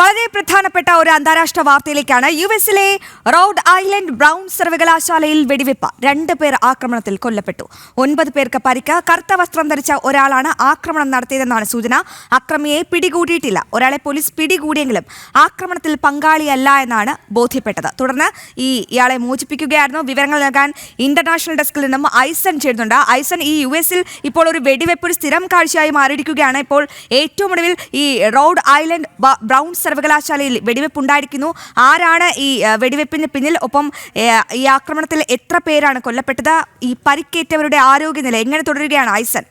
വളരെ പ്രധാനപ്പെട്ട ഒരു അന്താരാഷ്ട്ര വാർത്തയിലേക്കാണ് യു എസിലെ റോഡ് ഐലൻഡ് ബ്രൗൺ സർവകലാശാലയിൽ വെടിവെപ്പ്. രണ്ട് പേർ ആക്രമണത്തിൽ കൊല്ലപ്പെട്ടു. ഒൻപത് പേർക്ക് പരിക്ക്. കറുത്ത വസ്ത്രം ധരിച്ച ഒരാളാണ് ആക്രമണം നടത്തിയതെന്നാണ് സൂചന. അക്രമിയെ പിടികൂടിയിട്ടില്ല. ഒരാളെ പോലീസ് പിടികൂടിയെങ്കിലും ആക്രമണത്തിൽ പങ്കാളിയല്ല എന്നാണ് ബോധ്യപ്പെട്ടത്. തുടർന്ന് ഈ ഇയാളെ മോചിപ്പിക്കുകയായിരുന്നു. വിവരങ്ങൾ നൽകാൻ ഇന്റർനാഷണൽ ഡെസ്കിൽ നിന്നും ഐസൺ ചേരുന്നുണ്ട്. ഐസൺ ഈ യു എസിൽ ഇപ്പോൾ ഒരു വെടിവെപ്പ് ഒരു സ്ഥിരം കാഴ്ചയായി മാറിയിരിക്കുകയാണ്. ഇപ്പോൾ ഏറ്റവും ഒടുവിൽ ഈ റോഡ് ഐലൻഡ് ബ്രൗൺ സർവകലാശാലയിൽ വെടിവെപ്പ് ഉണ്ടായിരിക്കുന്നു. ആരാണ് ഈ വെടിവെപ്പിന് പിന്നിൽ? ഒപ്പം ഈ ആക്രമണത്തിൽ എത്ര പേരാണ് കൊല്ലപ്പെട്ടത്? ഈ പരിക്കേറ്റവരുടെ ആരോഗ്യനില എങ്ങനെ തുടരുകയാണ് ഐസൺ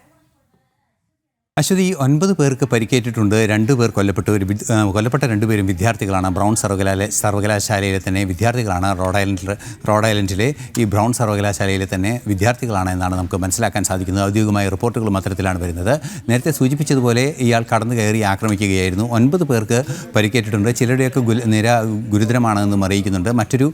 അശ്വതി ഒൻപത് പേർക്ക് പരിക്കേറ്റിട്ടുണ്ട്. രണ്ട് പേർ കൊല്ലപ്പെട്ടു ഒരു കൊല്ലപ്പെട്ട രണ്ടുപേരും വിദ്യാർത്ഥികളാണ്. ബ്രൗൺ സർവകലാല സർവകലാശാലയിലെ തന്നെ വിദ്യാർത്ഥികളാണ് റോഡ് ഐലൻഡിൽ റോഡ് ഐലൻഡിലെ ഈ ബ്രൗൺ സർവകലാശാലയിലെ തന്നെ വിദ്യാർത്ഥികളാണ് എന്നാണ് നമുക്ക് മനസ്സിലാക്കാൻ സാധിക്കുന്നത്. ഔദ്യോഗികമായ റിപ്പോർട്ടുകളും അത്തരത്തിലാണ് വരുന്നത്. നേരത്തെ സൂചിപ്പിച്ചതുപോലെ ഇയാൾ കടന്നു കയറി ആക്രമിക്കുകയായിരുന്നു. ഒൻപത് പേർക്ക് പരിക്കേറ്റിട്ടുണ്ട്. ചിലരുടെയൊക്കെ ഗുരുതരമാണെന്നും അറിയിക്കുന്നുണ്ട്. മറ്റൊരു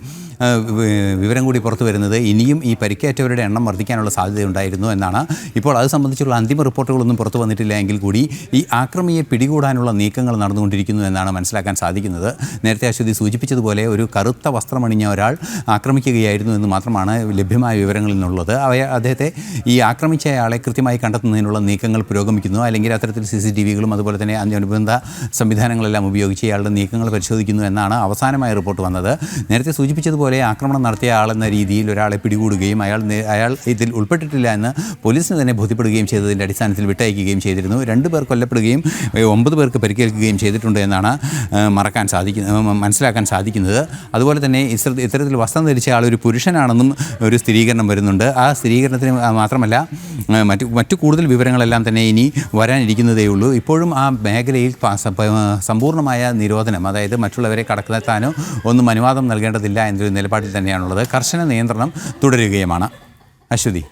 വിവരം കൂടി പുറത്തു വരുന്നത് ഇനിയും ഈ പരിക്കേറ്റവരുടെ എണ്ണം വർദ്ധിക്കാനുള്ള സാധ്യതയുണ്ടായിരുന്നു എന്നാണ്. ഇപ്പോൾ അത് സംബന്ധിച്ചുള്ള അന്തിമ റിപ്പോർട്ടുകളൊന്നും പുറത്തു വന്നിട്ടില്ല എങ്കിൽ കൂടി ഈ ആക്രമിയെ പിടികൂടാനുള്ള നീക്കങ്ങൾ നടന്നുകൊണ്ടിരിക്കുന്നു എന്നാണ് മനസ്സിലാക്കാൻ സാധിക്കുന്നത്. നേരത്തെ അശ്വതി സൂചിപ്പിച്ചതുപോലെ ഒരു കറുത്ത വസ്ത്രമണിഞ്ഞ ഒരാൾ ആക്രമിക്കുകയായിരുന്നു എന്ന് മാത്രമാണ് ലഭ്യമായ വിവരങ്ങളിൽ നിന്നുള്ളത്. അവയെ അദ്ദേഹത്തെ ഈ ആക്രമിച്ചയാളെ കൃത്യമായി കണ്ടെത്തുന്നതിനുള്ള നീക്കങ്ങൾ പുരോഗമിക്കുന്നു. അല്ലെങ്കിൽ അത്തരത്തിൽ സി സി ടി വികളും അതുപോലെ തന്നെ അനുബന്ധ സംവിധാനങ്ങളെല്ലാം ഉപയോഗിച്ച് ഇയാളുടെ നീക്കങ്ങൾ പരിശോധിക്കുന്നു എന്നാണ് അവസാനമായ റിപ്പോർട്ട് വന്നത്. നേരത്തെ സൂചിപ്പിച്ചതുപോലെ ആക്രമണം നടത്തിയ ആളെന്ന രീതിയിൽ ഒരാളെ പിടികൂടുകയും അയാൾ അയാൾ ഇതിൽ ഉൾപ്പെട്ടിട്ടില്ല എന്ന് പോലീസിന് തന്നെ ബോധ്യപ്പെടുകയും ചെയ്തതിന്റെ അടിസ്ഥാനത്തിൽ വിട്ടയക്കുകയും ചെയ്തിരുന്നു. രണ്ട് പേർ കൊല്ലപ്പെടുകയും ഒമ്പത് പേർക്ക് പരിക്കേൽക്കുകയും ചെയ്തിട്ടുണ്ട് എന്നാണ് മറക്കാൻ സാധിക്കുന്നത് മനസ്സിലാക്കാൻ സാധിക്കുന്നത്. അതുപോലെ തന്നെ ഇത്തരത്തിൽ വസ്ത്രം ധരിച്ച ആൾ ഒരു പുരുഷനാണെന്നും ഒരു സ്ഥിരീകരണം വരുന്നുണ്ട്. ആ സ്ഥിരീകരണത്തിന് മാത്രമല്ല മറ്റ് മറ്റു കൂടുതൽ വിവരങ്ങളെല്ലാം തന്നെ ഇനി വരാനിരിക്കുന്നതേ ഉള്ളൂ. ഇപ്പോഴും ആ മേഖലയിൽ സമ്പൂർണമായ നിരോധനം അതായത് മറ്റുള്ളവരെ കടക്കാനോ ഒന്നും അനുവാദം നൽകേണ്ടതില്ല എന്നൊരു നിലപാടിൽ തന്നെയാണുള്ളത്. കർശന നിയന്ത്രണം തുടരുകയുമാണ്. അശ്വതി.